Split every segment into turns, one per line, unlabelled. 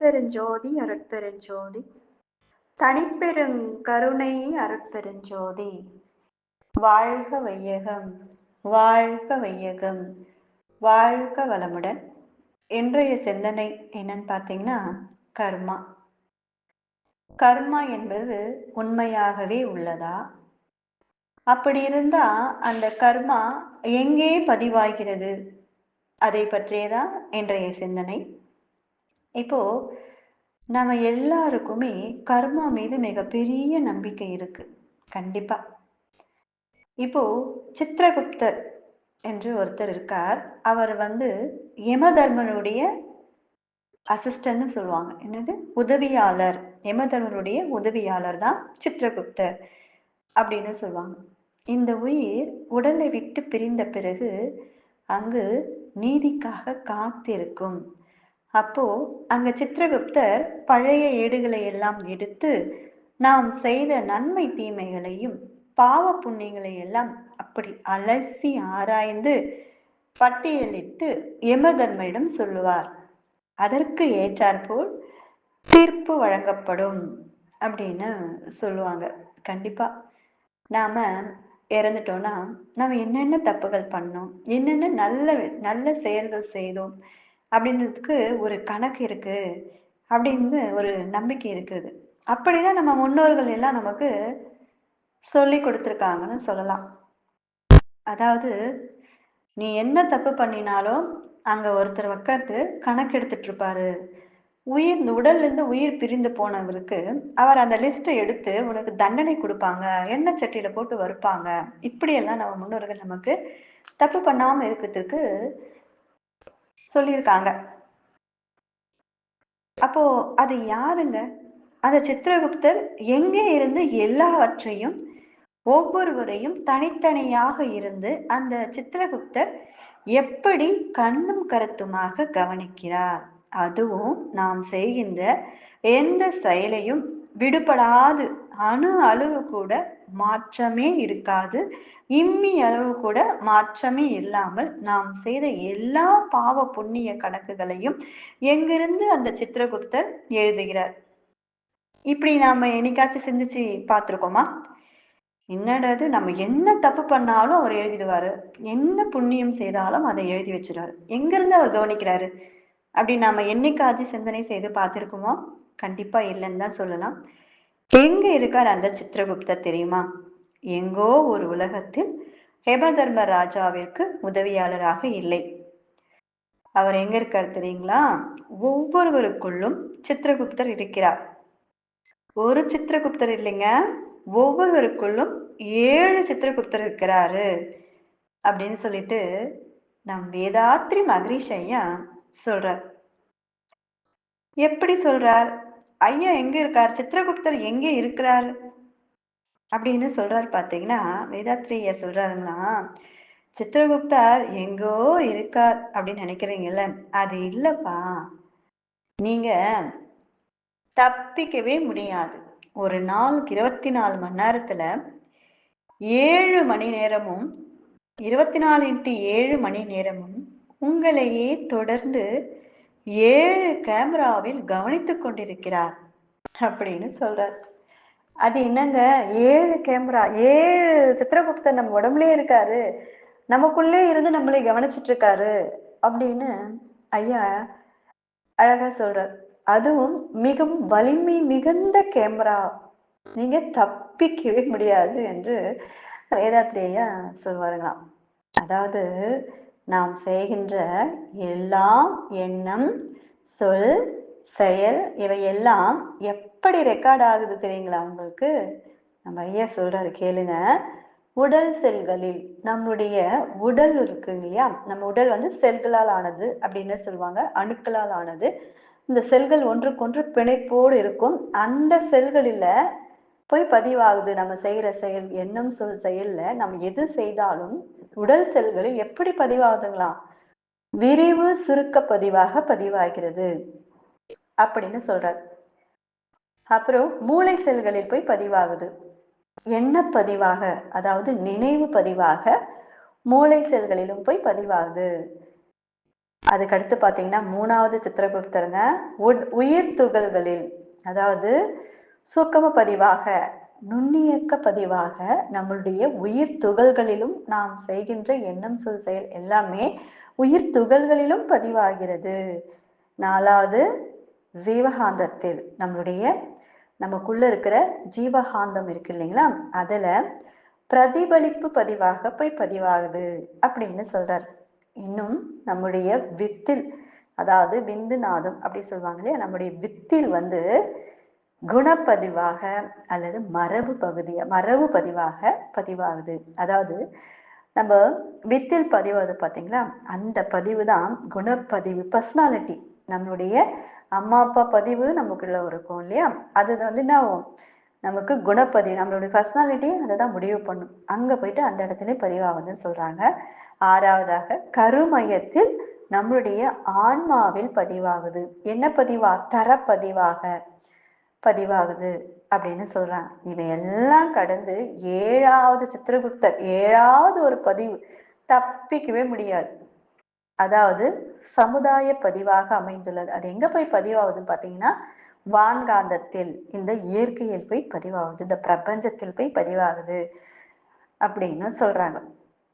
அருட்பெருஞ்சோதி அருட்பெருஞ்சோதி. தனிப்பெருங் கருணை அருட்பெருஞ்சோதி. வாழ்க வையகம் வாழ்க வையகம். வாழ்க வளமுடன். இன்றைய சிந்தனை என்னன்னு பார்த்தீங்கன்னா கர்மா. கர்மா என்பது உண்மையாகவே உள்ளதா? அப்படி இருந்தா அந்த கர்மா எங்கே பதிவாகிறது? அதை பற்றியதான் இன்றைய சிந்தனை. இப்போ நம்ம எல்லாருக்குமே கர்மா மீது மிகப்பெரிய நம்பிக்கை இருக்கு. கண்டிப்பா. இப்போ சித்திரகுப்தர் என்று ஒருத்தர் இருக்கார். அவர் வந்து யமதர்மனுடைய அசிஸ்டன்ட்னு சொல்லுவாங்க. என்னது? உதவியாளர். யமதர்மனுடைய உதவியாளர் தான் சித்திரகுப்தர் அப்படின்னு சொல்லுவாங்க. இந்த உயிர் உடலை விட்டு பிரிந்த பிறகு அங்கு நீதிக்காக காத்திருக்கும். அப்போ அங்க சித்திரகுப்தர் பழைய ஏடுகளை எல்லாம் எடுத்து நாம் செய்த நன்மை தீமைகளையும் பாவ புண்ணியங்களை எல்லாம் அப்படி அலசி ஆராய்ந்து பட்டியலிட்டு யமதர்மனிடம் சொல்லுவார். அதற்கு ஏற்றாற்போல் தீர்ப்பு வழங்கப்படும் அப்படின்னு சொல்லுவாங்க. கண்டிப்பா. நாம இறந்துட்டோம்னா நம்ம என்னென்ன தப்புகள் பண்ணோம் என்னென்ன நல்ல நல்ல செயல்கள் செய்தோம் அப்படின்றதுக்கு ஒரு கணக்கு இருக்கு அப்படின்னு ஒரு நம்பிக்கை இருக்குது அப்படிதான் நம்ம முன்னோர்கள் எல்லாம் நமக்கு சொல்லி கொடுத்துருக்காங்கன்னு சொல்லலாம். அதாவது நீ என்ன தப்பு பண்ணினாலும் அங்க ஒருத்தர் உட்காந்து கணக்கு எடுத்துட்டு இருப்பாரு. உயிர் உடல்ல இருந்து உயிர் பிரிந்து போனவருக்கு அவர் அந்த லிஸ்ட்டை எடுத்து உனக்கு தண்டனை கொடுப்பாங்க எண்ணெய் சட்டியில போட்டு வறுப்பாங்க. இப்படியெல்லாம் நம்ம முன்னோர்கள் நமக்கு தப்பு பண்ணாம இருக்கிறதுக்கு சொல்லியிருக்காங்க. அப்போ அது யாருங்க? அந்த சித்திரகுப்தர் எங்கே இருந்து எல்லாவற்றையும் ஒவ்வொருவரையும் தனித்தனியாக இருந்து அந்த சித்திரகுப்தர் எப்படி கண்ணும் கருத்துமாக கவனிக்கிறார்? அதுவும் நாம் செய்கின்ற எந்த செயலையும் விடுபடாது அணு அளவு கூட மாற்றமே இருக்காது. இம்மி அளவு கூட மாற்றமே இல்லாமல் நாம் செய்த எல்லா பாவ புண்ணிய கணக்குகளையும் எங்கிருந்து அந்த சித்திரகுப்தர் எழுதுகிறார்? இப்படி நாம என்னைக்காச்சும் சிந்திச்சு பார்த்துருக்கோமா? என்னடாது நம்ம என்ன தப்பு பண்ணாலும் அவர் எழுதிடுவாரு. என்ன புண்ணியம் செய்தாலும் அதை எழுதி வச்சிருவாரு எங்கிருந்து அவர் கவனிக்கிறாரு? அப்படி நாம என்னைக்காச்சும் சிந்தனை செய்து பார்த்துருக்கோமா? கண்டிப்பா இல்லைன்னு தான் சொல்லலாம். எங்க இருக்கார் அந்த சித்திரகுப்தர் தெரியுமா? எங்கோ ஒரு உலகத்தில் ஹெபதர்ம ராஜாவிற்கு உதவியாளராக இல்லை. அவர் எங்க இருக்கார் தெரியுங்களா? ஒவ்வொருவருக்குள்ளும் சித்திரகுப்தர் இருக்கிறார். ஒரு சித்திரகுப்தர் இல்லைங்க ஒவ்வொருவருக்குள்ளும் ஏழு சித்திரகுப்தர் இருக்கிறாரு அப்படின்னு சொல்லிட்டு நம் வேதாத்ரி மகரிஷ் ஐயா சொல்றார். எப்படி சொல்றார்? ஐயா எங்க இருக்கார்? சித்திரகுப்தர் எங்க இருக்கிறார்? அப்படின்னு சொல்றாரு பாத்தீங்கன்னா வேதாத்ரியா ஐயா சித்திரகுப்தார் சித்திரகுப்தர் எங்கோ இருக்கார் அப்படின்னு நினைக்கிறீங்கல்ல அது இல்லப்பா. நீங்க தப்பிக்கவே முடியாது. ஒரு நாளுக்கு இருபத்தி நாலு மணி நேரத்துல ஏழு மணி நேரமும் இருபத்தி நாலு இன்ட்டு ஏழு மணி நேரமும் உங்களையே தொடர்ந்து ஏழு கேமராவில் கவனித்து கொண்டிருக்கிறார் அப்படின்னு சொல்றார். அது என்னங்க? ஏழு கேமரா ஏழு சித்திரகுப்தர் நம்ம உடம்புலயே இருக்காரு. நமக்குள்ளே இருந்து நம்மளை கவனிச்சிட்டு இருக்காரு அப்படின்னு ஐயா அழகா சொல்றார். அதுவும் மிகவும் வலிமை மிகுந்த கேமரா. நீங்க தப்பிக்கவே முடியாது என்று வேதாத்திரேயா சொல்வாருங்களாம் அதாவது நாம் செய்கின்ற எல்லாம் எண்ணம் சொல் செயல் இவையெல்லாம் எப்படி ரெக்கார்ட் ஆகுது தெரியுங்களா உங்களுக்கு? நம்ம ஐயா சொல்றாரு கேளுங்க. உடல் செல்களில் நம்முடைய உடல் இருக்கு இல்லையா? நம்ம உடல் வந்து செல்களால் ஆனது அப்படின்னு சொல்லுவாங்க அணுக்களால் ஆனது. இந்த செல்கள் ஒன்றுக்கொன்று பிணைப்போடு இருக்கும். அந்த செல்களில் போய் பதிவாகுது. நம்ம செய்கிற செயல் எண்ணம் சொல் செயலில் நம்ம எது செய்தாலும் உடல் செல்களில் எப்படி பதிவாகுதுங்களா? விரிவு சுருக்க பதிவாக பதிவாகிறது அப்படின்னு சொல்றார். அப்புறம் மூளை செல்களில் போய் பதிவாகுது. எண்ண பதிவாக அதாவது நினைவு பதிவாக மூளை செல்களிலும் போய் பதிவாகுது. அதுக்கடுத்து பார்த்தீங்கன்னா மூணாவது சித்திரகுப்தருங்க உயிர் துகள்களில் அதாவது சூக்கம பதிவாக நுண்ணியக்க பதிவாக நம்மளுடைய உயிர் துகள்களிலும் நாம் செய்கின்ற எண்ணம் சொல் செயல் எல்லாமே உயிர் துகள்களிலும் பதிவாகிறது. நாலாவது ஜீவகாந்தத்தில் நம்மளுடைய நமக்குள்ள இருக்கிற ஜீவகாந்தம் இருக்கு இல்லைங்களா? அதுல பிரதிபலிப்பு பதிவாக போய் பதிவாகுது அப்படின்னு சொல்றார். இன்னும் நம்முடைய வித்தில் அதாவது விந்து நாதம் அப்படி சொல்லுவாங்க இல்லையா? நம்முடைய வித்தில் வந்து குணப்பதிவாக அல்லது மரபு பகுதிய மரபு பதிவாக பதிவாகுது. அதாவது நம்ம வித்தில் பதிவாகுது பார்த்தீங்களா? அந்த பதிவு தான் குணப்பதிவு பர்சனாலிட்டி நம்மளுடைய அம்மா அப்பா பதிவு நமக்குள்ள இருக்கும் இல்லையா? அது வந்து என்ன ஆகும்? நமக்கு குணப்பதிவு நம்மளுடைய பர்சனாலிட்டி அதை தான் முடிவு பண்ணும். அங்கே போயிட்டு அந்த இடத்துல பதிவாகுதுன்னு சொல்கிறாங்க ஆறாவதாக கருமையத்தில் நம்மளுடைய ஆன்மாவில் பதிவாகுது. என்ன பதிவா? தரப்பதிவாக. பதிவாகுது அப்படின்னு சொல்றாங்க இவையெல்லாம் கடந்து ஏழாவது சித்திரகுப்தர் ஏழாவது ஒரு பதிவு தப்பிக்கவே முடியாது. அதாவது சமுதாய பதிவாக அமைந்துள்ளது. அது எங்க போய் பதிவாகுதுன்னு பாத்தீங்கன்னா வான்காந்தத்தில் இந்த இயற்கையில் போய் பதிவாகுது இந்த பிரபஞ்சத்தில் போய் பதிவாகுது அப்படின்னு சொல்றாங்க.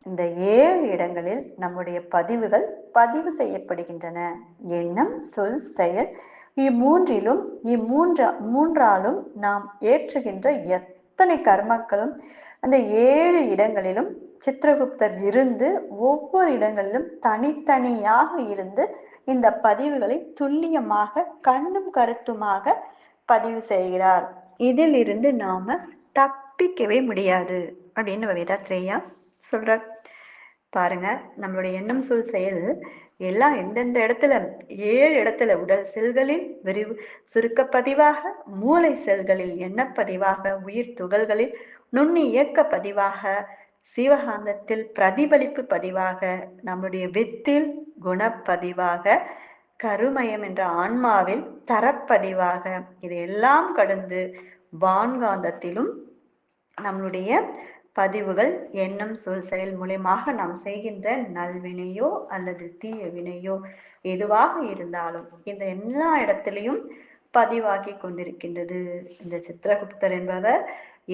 இந்த ஏழு இடங்களில் நம்முடைய பதிவுகள் பதிவு செய்யப்படுகின்றன. எண்ணம் சொல் செயல் இம்மூன்றிலும் இம்மூன்ற மூன்றாலும் நாம் ஏற்றுகின்ற எத்தனை கர்மக்களும் அந்த ஏழு இடங்களிலும் சித்திரகுப்தர் இருந்து ஒவ்வொரு இடங்களிலும் தனித்தனியாக இருந்து இந்த பதிவுகளை துல்லியமாக கண்ணும் கருத்துமாக பதிவு செய்கிறார். இதில் இருந்து நாம தப்பிக்கவே முடியாது அப்படின்னு வேதாத்ரேயா சொல்றார். பாருங்க நம்மளுடைய எண்ணம் சொல் செயல் எல்லாம் எந்தெந்த இடத்துல ஏழு இடத்துல உடல் செல்களில் விரிவு சுருக்க பதிவாக மூளை செல்களில் எண்ணப்பதிவாக உயிர் துகள்களில் நுண்ணி இயக்க பதிவாக சிவகாந்தத்தில் பிரதிபலிப்பு பதிவாக நம்முடைய வித்தில் குணப்பதிவாக கருமயம் என்ற ஆன்மாவில் தரப்பதிவாக இதையெல்லாம் கடந்து வான்காந்தத்திலும் நம்மளுடைய பதிவுகள் எண்ணம் சொல் செயல் மூலியமாக நாம் செய்கின்ற நல்வினையோ அல்லது தீய வினையோ எதுவாக இருந்தாலும் இந்த எல்லா இடத்திலையும் பதிவாகி கொண்டிருக்கின்றது. இந்த சித்திரகுப்தர் என்பவர்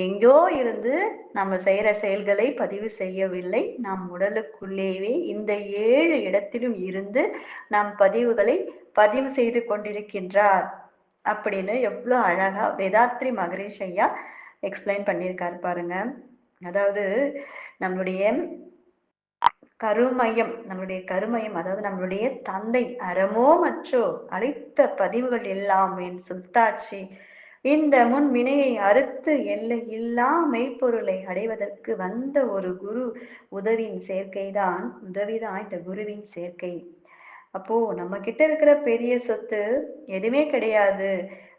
எங்கோ இருந்து நம்ம செய்யற செயல்களை பதிவு செய்யவில்லை. நம் உடலுக்குள்ளேயே இந்த ஏழு இடத்திலும் இருந்து நம் பதிவுகளை பதிவு செய்து கொண்டிருக்கின்றார் அப்படின்னு எவ்வளவு அழகா வேதாத்ரி மகரேஷ் ஐயா எக்ஸ்பிளைன் பண்ணியிருக்காரு பாருங்க. அதாவது நம்மளுடைய கருமயம் நம்மளுடைய கருமயம் அதாவது நம்மளுடைய தந்தை அறமோ மற்றோ அளித்த பதிவுகள் எல்லாம் என் சுத்தாட்சி. இந்த முன் வினையை அறுத்து எல்லை இல்லா மெய்ப்பொருளை அடைவதற்கு வந்த ஒரு குரு உதவியின் சேர்க்கைதான் உதவிதான் இந்த குருவின் சேர்க்கை. அப்போ நம்ம கிட்ட இருக்கிற பெரிய சொத்து எதுவுமே கிடையாது.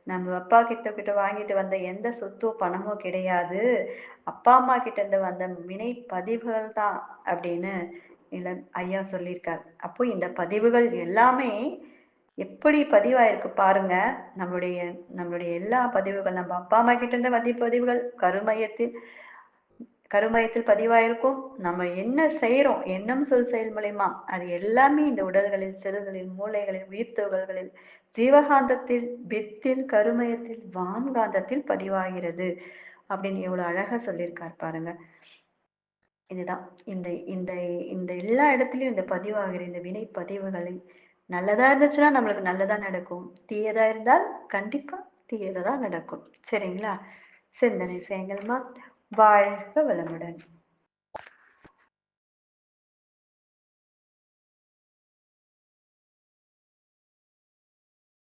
நம்ம அப்பா கிட்ட கிட்ட வாங்கிட்டு வந்த எந்த சொத்தோ பணமோ கிடையாது. அப்பா அம்மா கிட்ட இருந்து வந்த வினை பதிவுகள் தான் அப்படின்னு இல்ல ஐயா சொல்லியிருக்கார். அப்போ இந்த பதிவுகள் எல்லாமே எப்படி பதிவாயிருக்கு பாருங்க. நம்மளுடைய நம்மளுடைய எல்லா பதிவுகள் நம்ம அப்பா அம்மா கிட்ட இருந்த பதிவு பதிவுகள் கருமையத்தில் கருமயத்தில் பதிவாயிருக்கும். நம்ம என்ன செய்யறோம் எண்ணம் சொல் செயல் மூலயமா அது எல்லாமே இந்த உடல்களில் செல்களில் மூளைகளில் உயிர் துகள்களில் ஜீவகாந்தத்தில் பித்தில் கருமயத்தில் வான்காந்தத்தில் பதிவாகிறது. அப்படின்னு எவ்வளவு அழகா சொல்லியிருக்கார் பாருங்க. இதுதான். இந்த இந்த இந்த எல்லா இடத்துலயும் இந்த பதிவாகிற இந்த வினை பதிவுகளை நல்லதா இருந்துச்சுன்னா நம்மளுக்கு நல்லதா நடக்கும். தீயதா இருந்தால் கண்டிப்பா தீயதா நடக்கும். சரிங்களா? சிந்தனை செய்யுங்கள்மா வாழ்க வளமுடன்.